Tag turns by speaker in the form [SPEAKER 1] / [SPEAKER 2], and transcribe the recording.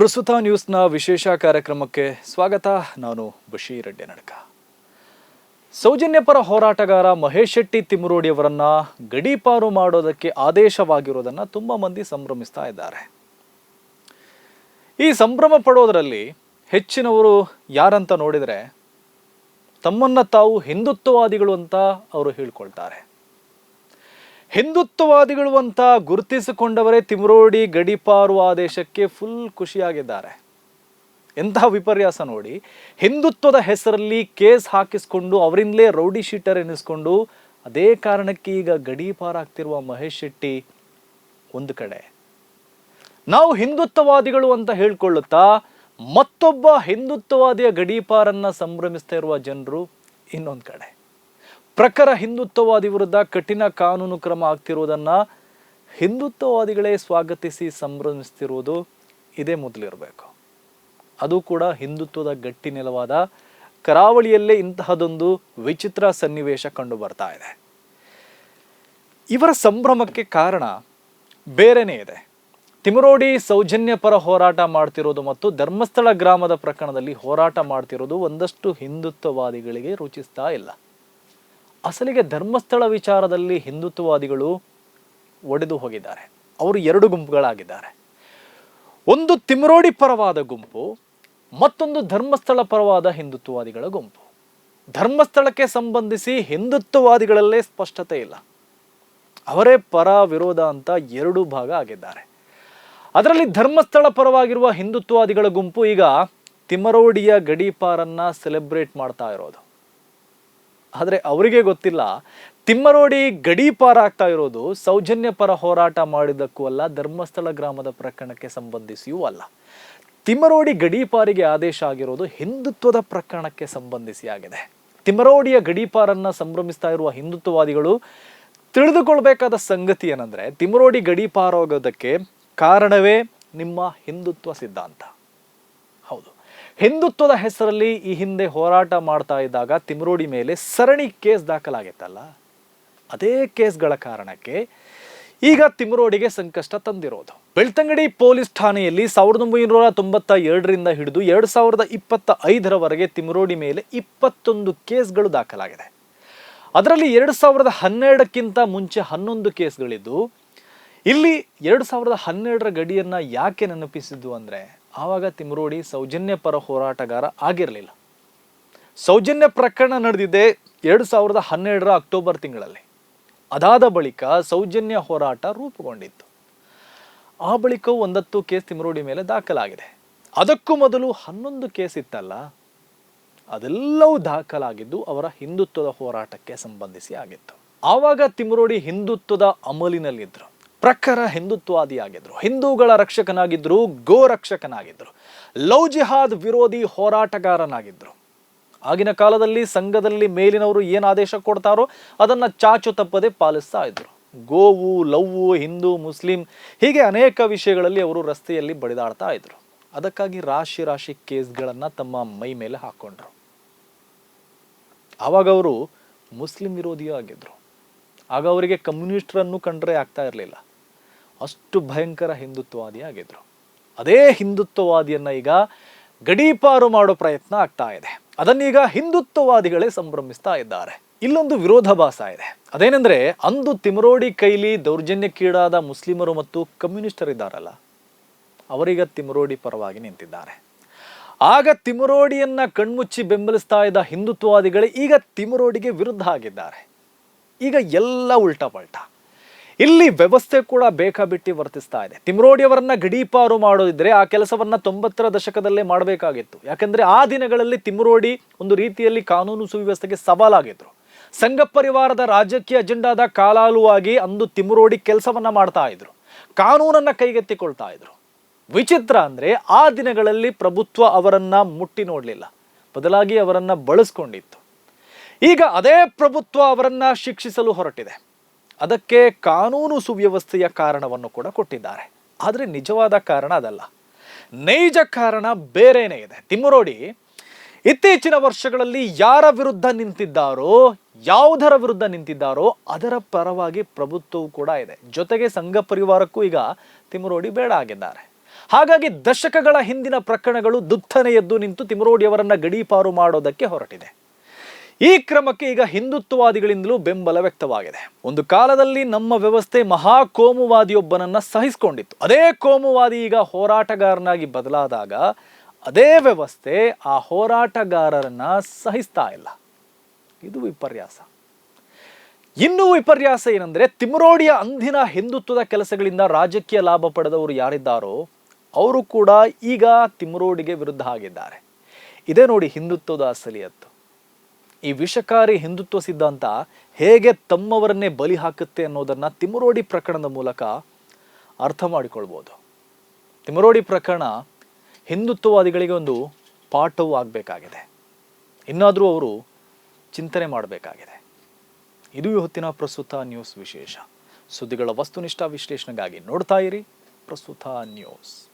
[SPEAKER 1] ಪ್ರಸ್ತುತ ನ್ಯೂಸ್ನ ವಿಶೇಷ ಕಾರ್ಯಕ್ರಮಕ್ಕೆ ಸ್ವಾಗತ. ನಾನು ಬಶೀರ್ ನಡಕ ಸೌಜನ್ಯಪರ ಹೋರಾಟಗಾರ ಮಹೇಶ್ ಶೆಟ್ಟಿ ತಿಮ್ಮರೋಡಿಯವರನ್ನ ಗಡೀಪಾರು ಮಾಡೋದಕ್ಕೆ ಆದೇಶವಾಗಿರೋದನ್ನ ತುಂಬ ಮಂದಿ ಸಂಭ್ರಮಿಸ್ತಾ ಇದ್ದಾರೆ. ಈ ಸಂಭ್ರಮ ಪಡೋದರಲ್ಲಿ ಹೆಚ್ಚಿನವರು ಯಾರಂತ ನೋಡಿದರೆ ತಮ್ಮನ್ನ ತಾವು ಹಿಂದುತ್ವವಾದಿಗಳು ಅಂತ ಅವರು ಹೇಳ್ಕೊಳ್ತಾರೆ. ಹಿಂದುತ್ವವಾದಿಗಳು ಅಂತ ಗುರುತಿಸಿಕೊಂಡವರೇ ತಿಮ್ರೋಡಿ ಗಡಿಪಾರು ಆದೇಶಕ್ಕೆ ಫುಲ್ ಖುಷಿಯಾಗಿದ್ದಾರೆ. ಎಂತಹ ವಿಪರ್ಯಾಸ ನೋಡಿ, ಹಿಂದುತ್ವದ ಹೆಸರಲ್ಲಿ ಕೇಸ್ ಹಾಕಿಸ್ಕೊಂಡು ಅವರಿಂದಲೇ ರೌಡಿ ಶೀಟರ್ ಎನಿಸ್ಕೊಂಡು ಅದೇ ಕಾರಣಕ್ಕೆ ಈಗ ಗಡೀಪಾರಾಗ್ತಿರುವ ಮಹೇಶ್ ಶೆಟ್ಟಿ ಒಂದು ಕಡೆ. ನಾವು ಹಿಂದುತ್ವವಾದಿಗಳು ಅಂತ ಹೇಳ್ಕೊಳ್ಳುತ್ತಾ, ಮತ್ತೊಬ್ಬ ಹಿಂದುತ್ವವಾದಿಯ ಗಡೀಪಾರನ್ನ ಸಂಭ್ರಮಿಸ್ತಾ ಇರುವ ಜನರು ಇನ್ನೊಂದು ಕಡೆ. ಪ್ರಖರ ಹಿಂದುತ್ವವಾದಿ ವಿರುದ್ಧ ಕಠಿಣ ಕಾನೂನು ಕ್ರಮ ಆಗ್ತಿರುವುದನ್ನ ಹಿಂದುತ್ವವಾದಿಗಳೇ ಸ್ವಾಗತಿಸಿ ಸಂಭ್ರಮಿಸ್ತಿರುವುದು ಇದೇ ಮೊದಲಿರಬೇಕು. ಅದು ಕೂಡ ಹಿಂದುತ್ವದ ಗಟ್ಟಿ ನೆಲವಾದ ಕರಾವಳಿಯಲ್ಲೇ ಇಂತಹದೊಂದು ವಿಚಿತ್ರ ಸನ್ನಿವೇಶ ಕಂಡು ಬರ್ತಾ ಇದೆ. ಇವರ ಸಂಭ್ರಮಕ್ಕೆ ಕಾರಣ ಬೇರೆನೇ ಇದೆ. ತಿಮರೋಡಿ ಸೌಜನ್ಯ ಪರ ಹೋರಾಟ ಮಾಡ್ತಿರೋದು ಮತ್ತು ಧರ್ಮಸ್ಥಳ ಗ್ರಾಮದ ಪ್ರಕರಣದಲ್ಲಿ ಹೋರಾಟ ಮಾಡ್ತಿರೋದು ಒಂದಷ್ಟು ಹಿಂದುತ್ವವಾದಿಗಳಿಗೆ ರುಚಿಸ್ತಾ ಇಲ್ಲ. ಅಸಲಿಗೆ ಧರ್ಮಸ್ಥಳ ವಿಚಾರದಲ್ಲಿ ಹಿಂದುತ್ವವಾದಿಗಳು ಒಡೆದು ಹೋಗಿದ್ದಾರೆ. ಅವರು ಎರಡು ಗುಂಪುಗಳಾಗಿದ್ದಾರೆ. ಒಂದು ತಿಮ್ರೋಡಿ ಪರವಾದ ಗುಂಪು, ಮತ್ತೊಂದು ಧರ್ಮಸ್ಥಳ ಪರವಾದ ಹಿಂದುತ್ವವಾದಿಗಳ ಗುಂಪು. ಧರ್ಮಸ್ಥಳಕ್ಕೆ ಸಂಬಂಧಿಸಿ ಹಿಂದುತ್ವವಾದಿಗಳಲ್ಲೇ ಸ್ಪಷ್ಟತೆ ಇಲ್ಲ. ಅವರೇ ಪರ ವಿರೋಧ ಅಂತ ಎರಡು ಭಾಗ ಆಗಿದ್ದಾರೆ. ಅದರಲ್ಲಿ ಧರ್ಮಸ್ಥಳ ಪರವಾಗಿರುವ ಹಿಂದುತ್ವವಾದಿಗಳ ಗುಂಪು ಈಗ ತಿಮರೋಡಿಯ ಗಡೀಪಾರನ್ನ ಸೆಲೆಬ್ರೇಟ್ ಮಾಡ್ತಾ ಇರೋದು. ಆದರೆ ಅವರಿಗೆ ಗೊತ್ತಿಲ್ಲ. ತಿಮ್ಮರೋಡಿ ಗಡೀಪಾರ ಆಗ್ತಾ ಇರೋದು ಸೌಜನ್ಯ ಪರ ಹೋರಾಟ ಮಾಡಿದ್ದಕ್ಕೂ ಅಲ್ಲ, ಧರ್ಮಸ್ಥಳ ಗ್ರಾಮದ ಪ್ರಕರಣಕ್ಕೆ ಸಂಬಂಧಿಸಿಯೂ ಅಲ್ಲ. ತಿಮ್ಮರೋಡಿ ಗಡೀಪಾರಿಗೆ ಆದೇಶ ಆಗಿರೋದು ಹಿಂದುತ್ವದ ಪ್ರಕರಣಕ್ಕೆ ಸಂಬಂಧಿಸಿಯಾಗಿದೆ ತಿಮ್ಮರೋಡಿಯ ಗಡೀಪಾರನ್ನ ಸಂಭ್ರಮಿಸ್ತಾ ಇರುವ ಹಿಂದುತ್ವವಾದಿಗಳು ತಿಳಿದುಕೊಳ್ಬೇಕಾದ ಸಂಗತಿ ಏನಂದ್ರೆ, ತಿಮ್ಮರೋಡಿ ಗಡೀಪಾರ ಹೋಗೋದಕ್ಕೆ ಕಾರಣವೇ ನಿಮ್ಮ ಹಿಂದುತ್ವ ಸಿದ್ಧಾಂತ. ಹೌದು. ಹಿಂದುತ್ವದ ಹೆಸರಲ್ಲಿ ಈ ಹಿಂದೆ ಹೋರಾಟ ಮಾಡ್ತಾ ಇದ್ದಾಗ ತಿಮ್ರೋಡಿ ಮೇಲೆ ಸರಣಿ ಕೇಸ್ ದಾಖಲಾಗಿತ್ತಲ್ಲ? ಅದೇ ಕೇಸ್ಗಳ ಕಾರಣಕ್ಕೆ ಈಗ ತಿಮ್ರೋಡಿಗೆ ಸಂಕಷ್ಟ ತಂದಿರೋದು. ಬೆಳ್ತಂಗಡಿ ಪೊಲೀಸ್ ಠಾಣೆಯಲ್ಲಿ ಸಾವಿರದ ಒಂಬೈನೂರ ತೊಂಬತ್ತ ಎರಡರಿಂದ ಹಿಡಿದು ಎರಡು ಸಾವಿರದ ಇಪ್ಪತ್ತ ಐದರವರೆಗೆ ತಿಮ್ರೋಡಿ ಮೇಲೆ ಇಪ್ಪತ್ತೊಂದು ಕೇಸ್ಗಳು ದಾಖಲಾಗಿದೆ. ಅದರಲ್ಲಿ ಎರಡು ಸಾವಿರದ ಹನ್ನೆರಡಕ್ಕಿಂತ ಮುಂಚೆ ಹನ್ನೊಂದು ಕೇಸ್ಗಳಿದ್ದು, ಇಲ್ಲಿ ಎರಡು ಸಾವಿರದ ಹನ್ನೆರಡರ ಗಡಿಯನ್ನ ಯಾಕೆ ನೆನಪಿಸಿದ್ದು ಅಂದ್ರೆ ಆವಾಗ ತಿಮ್ರೋಡಿ ಸೌಜನ್ಯ ಪರ ಹೋರಾಟಗಾರ ಆಗಿರಲಿಲ್ಲ. ಸೌಜನ್ಯ ಪ್ರಕರಣ ನಡೆದಿದೆ ಎರಡು ಸಾವಿರದ ಹನ್ನೆರಡರ ಅಕ್ಟೋಬರ್ ತಿಂಗಳಲ್ಲಿ. ಅದಾದ ಬಳಿಕ ಸೌಜನ್ಯ ಹೋರಾಟ ರೂಪುಗೊಂಡಿತ್ತು. ಆ ಬಳಿಕವೂ ಒಂದತ್ತು ಕೇಸ್ ತಿಮ್ರೋಡಿ ಮೇಲೆ ದಾಖಲಾಗಿದೆ. ಅದಕ್ಕೂ ಮೊದಲು ಹನ್ನೊಂದು ಕೇಸ್ ಇತ್ತಲ್ಲ, ಅದೆಲ್ಲವೂ ದಾಖಲಾಗಿದ್ದು ಅವರ ಹಿಂದುತ್ವದ ಹೋರಾಟಕ್ಕೆ ಸಂಬಂಧಿಸಿ ಆಗಿತ್ತು. ಆವಾಗ ತಿಮ್ರೋಡಿ ಹಿಂದುತ್ವದ ಅಮಲಿನಲ್ಲಿದ್ದರು ಪ್ರಖರ ಹಿಂದುತ್ವಾದಿಯಾಗಿದ್ದರು ಹಿಂದೂಗಳ ರಕ್ಷಕನಾಗಿದ್ದರು ಗೋ ರಕ್ಷಕನಾಗಿದ್ದರು ಲವ್ ಜಿಹಾದ್ ವಿರೋಧಿ ಹೋರಾಟಗಾರನಾಗಿದ್ದರು ಆಗಿನ ಕಾಲದಲ್ಲಿ ಸಂಘದಲ್ಲಿ ಮೇಲಿನವರು ಏನು ಆದೇಶ ಕೊಡ್ತಾರೋ ಅದನ್ನು ಚಾಚು ತಪ್ಪದೆ ಪಾಲಿಸ್ತಾ ಇದ್ದರು ಗೋವು, ಲವ್ವು, ಹಿಂದೂ, ಮುಸ್ಲಿಂ ಹೀಗೆ ಅನೇಕ ವಿಷಯಗಳಲ್ಲಿ ಅವರು ರಸ್ತೆಯಲ್ಲಿ ಬಡಿದಾಡ್ತಾ ಇದ್ರು. ಅದಕ್ಕಾಗಿ ರಾಶಿ ರಾಶಿ ಕೇಸ್ಗಳನ್ನು ತಮ್ಮ ಮೈ ಮೇಲೆ ಹಾಕ್ಕೊಂಡ್ರು ಆವಾಗ ಅವರು ಮುಸ್ಲಿಂ ವಿರೋಧಿಯೂ ಆಗಿದ್ದರು ಆಗ ಅವರಿಗೆ ಕಮ್ಯುನಿಸ್ಟ್ರನ್ನು ಕಂಡ್ರೆ ಆಗ್ತಾ ಇರಲಿಲ್ಲ. ಅಷ್ಟು ಭಯಂಕರ ಹಿಂದುತ್ವವಾದಿ ಆಗಿದ್ರು. ಅದೇ ಹಿಂದುತ್ವವಾದಿಯನ್ನ ಈಗ ಗಡೀಪಾರು ಮಾಡೋ ಪ್ರಯತ್ನ ಆಗ್ತಾ ಇದೆ. ಅದನ್ನೀಗ ಹಿಂದುತ್ವವಾದಿಗಳೇ ಸಂಭ್ರಮಿಸ್ತಾ ಇದ್ದಾರೆ. ಇಲ್ಲೊಂದು ವಿರೋಧಾಭಾಸ ಇದೆ. ಅದೇನೆಂದ್ರೆ ಅಂದು ತಿಮರೋಡಿ ಕೈಲಿ ದೌರ್ಜನ್ಯಕ್ಕೀಡಾದ ಮುಸ್ಲಿಮರು ಮತ್ತು ಕಮ್ಯುನಿಸ್ಟರಿದ್ದಾರಲ್ಲ ಅವರೀಗ ತಿಮರೋಡಿ ಪರವಾಗಿ ನಿಂತಿದ್ದಾರೆ. ಆಗ ತಿಮರೋಡಿಯನ್ನ ಕಣ್ಮುಚ್ಚಿ ಬೆಂಬಲಿಸ್ತಾ ಇದ್ದ ಹಿಂದುತ್ವವಾದಿಗಳೇ ಈಗ ತಿಮರೋಡಿಗೆ ವಿರುದ್ಧ ಆಗಿದ್ದಾರೆ. ಈಗ ಎಲ್ಲ ಉಲ್ಟಾ ಪಲ್ಟಾ. ಇಲ್ಲಿ ವ್ಯವಸ್ಥೆ ಕೂಡ ಬೇಕಾಬಿಟ್ಟಿ ವರ್ತಿಸ್ತಾ ಇದೆ. ತಿಮ್ರೋಡಿಯವರನ್ನ ಗಡೀಪಾರು ಮಾಡೋದಿದ್ರೆ ಆ ಕೆಲಸವನ್ನ ತೊಂಬತ್ತರ ದಶಕದಲ್ಲೇ ಮಾಡಬೇಕಾಗಿತ್ತು. ಯಾಕಂದ್ರೆ ಆ ದಿನಗಳಲ್ಲಿ ತಿಮ್ರೋಡಿ ಒಂದು ರೀತಿಯಲ್ಲಿ ಕಾನೂನು ಸುವ್ಯವಸ್ಥೆಗೆ ಸವಾಲಾಗಿದ್ರು. ಸಂಘ ಪರಿವಾರದ ರಾಜಕೀಯ ಅಜೆಂಡಾದ ಕಾಲಾಲುವಾಗಿ ಅಂದು ತಿಮ್ರೋಡಿ ಕೆಲಸವನ್ನ ಮಾಡ್ತಾ ಇದ್ರು. ಕಾನೂನನ್ನ ಕೈಗೆತ್ತಿಕೊಳ್ತಾ ಇದ್ರು. ವಿಚಿತ್ರ ಅಂದ್ರೆ ಆ ದಿನಗಳಲ್ಲಿ ಪ್ರಭುತ್ವ ಅವರನ್ನ ಮುಟ್ಟಿ ನೋಡಲಿಲ್ಲ. ಬದಲಾಗಿ ಅವರನ್ನ ಬಳಸ್ಕೊಂಡಿತ್ತು. ಈಗ ಅದೇ ಪ್ರಭುತ್ವ ಅವರನ್ನ ಶಿಕ್ಷಿಸಲು ಹೊರಟಿದೆ. ಅದಕ್ಕೆ ಕಾನೂನು ಸುವ್ಯವಸ್ಥೆಯ ಕಾರಣವನ್ನು ಕೂಡ ಕೊಟ್ಟಿದ್ದಾರೆ. ಆದರೆ ನಿಜವಾದ ಕಾರಣ ಅದಲ್ಲ. ನೈಜ ಕಾರಣ ಬೇರೆನೇ ಇದೆ. ತಿಮ್ಮರೋಡಿ, ಇತ್ತೀಚಿನ ವರ್ಷಗಳಲ್ಲಿ ಯಾರ ವಿರುದ್ಧ ನಿಂತಿದ್ದಾರೋ, ಯಾವುದರ ವಿರುದ್ಧ ನಿಂತಿದ್ದಾರೋ ಅದರ ಪರವಾಗಿ ಪ್ರಭುತ್ವವು ಕೂಡ ಇದೆ. ಜೊತೆಗೆ ಸಂಘ ಪರಿವಾರಕ್ಕೂ ಈಗ ತಿಮ್ಮರೋಡಿ ಬೇಡ ಆಗಿದ್ದಾರೆ. ಹಾಗಾಗಿ ದಶಕಗಳ ಹಿಂದಿನ ಪ್ರಕರಣಗಳು ದುತ್ತನೆ ಎದ್ದು ನಿಂತು ತಿಮರೋಡಿಯವರನ್ನ ಗಡೀಪಾರು ಮಾಡೋದಕ್ಕೆ ಹೊರಟಿದೆ. ಈ ಕ್ರಮಕ್ಕೆ ಈಗ ಹಿಂದುತ್ವವಾದಿಗಳಿಂದಲೂ ಬೆಂಬಲ ವ್ಯಕ್ತವಾಗಿದೆ. ಒಂದು ಕಾಲದಲ್ಲಿ ನಮ್ಮ ವ್ಯವಸ್ಥೆ ಮಹಾ ಕೋಮುವಾದಿಯೊಬ್ಬನನ್ನ ಸಹಿಸಿಕೊಂಡಿತ್ತು. ಅದೇ ಕೋಮುವಾದಿ ಈಗ ಹೋರಾಟಗಾರನಾಗಿ ಬದಲಾದಾಗ ಅದೇ ವ್ಯವಸ್ಥೆ ಆ ಹೋರಾಟಗಾರರನ್ನ ಸಹಿಸ್ತಾ ಇಲ್ಲ. ಇದು ವಿಪರ್ಯಾಸ. ಇನ್ನೂ ವಿಪರ್ಯಾಸ ಏನಂದ್ರೆ ತಿಮರೋಡಿಯ ಅಂದಿನ ಹಿಂದುತ್ವದ ಕೆಲಸಗಳಿಂದ ರಾಜಕೀಯ ಲಾಭ ಪಡೆದವರು ಯಾರಿದ್ದಾರೋ ಅವರು ಕೂಡ ಈಗ ತಿಮರೋಡಿಗೆ ವಿರುದ್ಧ ಆಗಿದ್ದಾರೆ. ಇದೇ ನೋಡಿ ಹಿಂದುತ್ವದ ಅಸಲಿಯತ್ತು. ಈ ವಿಷಕಾರಿ ಹಿಂದುತ್ವ ಸಿದ್ಧಾಂತ ಹೇಗೆ ತಮ್ಮವರನ್ನೇ ಬಲಿ ಹಾಕುತ್ತೆ ಅನ್ನೋದನ್ನು ತಿಮರೋಡಿ ಪ್ರಕರಣದ ಮೂಲಕ ಅರ್ಥ ಮಾಡಿಕೊಳ್ಬೋದು. ತಿಮರೋಡಿ ಪ್ರಕರಣ ಹಿಂದುತ್ವವಾದಿಗಳಿಗೆ ಒಂದು ಪಾಠವೂ ಆಗಬೇಕಾಗಿದೆ. ಇನ್ನಾದರೂ ಅವರು ಚಿಂತನೆ ಮಾಡಬೇಕಾಗಿದೆ. ಇದು ಇವತ್ತಿನ ಪ್ರಸ್ತುತ ನ್ಯೂಸ್ ವಿಶೇಷ. ಸುದ್ದಿಗಳ ವಸ್ತುನಿಷ್ಠ ವಿಶ್ಲೇಷಣೆಗಾಗಿ ನೋಡ್ತಾ ಇರಿ ಪ್ರಸ್ತುತ ನ್ಯೂಸ್.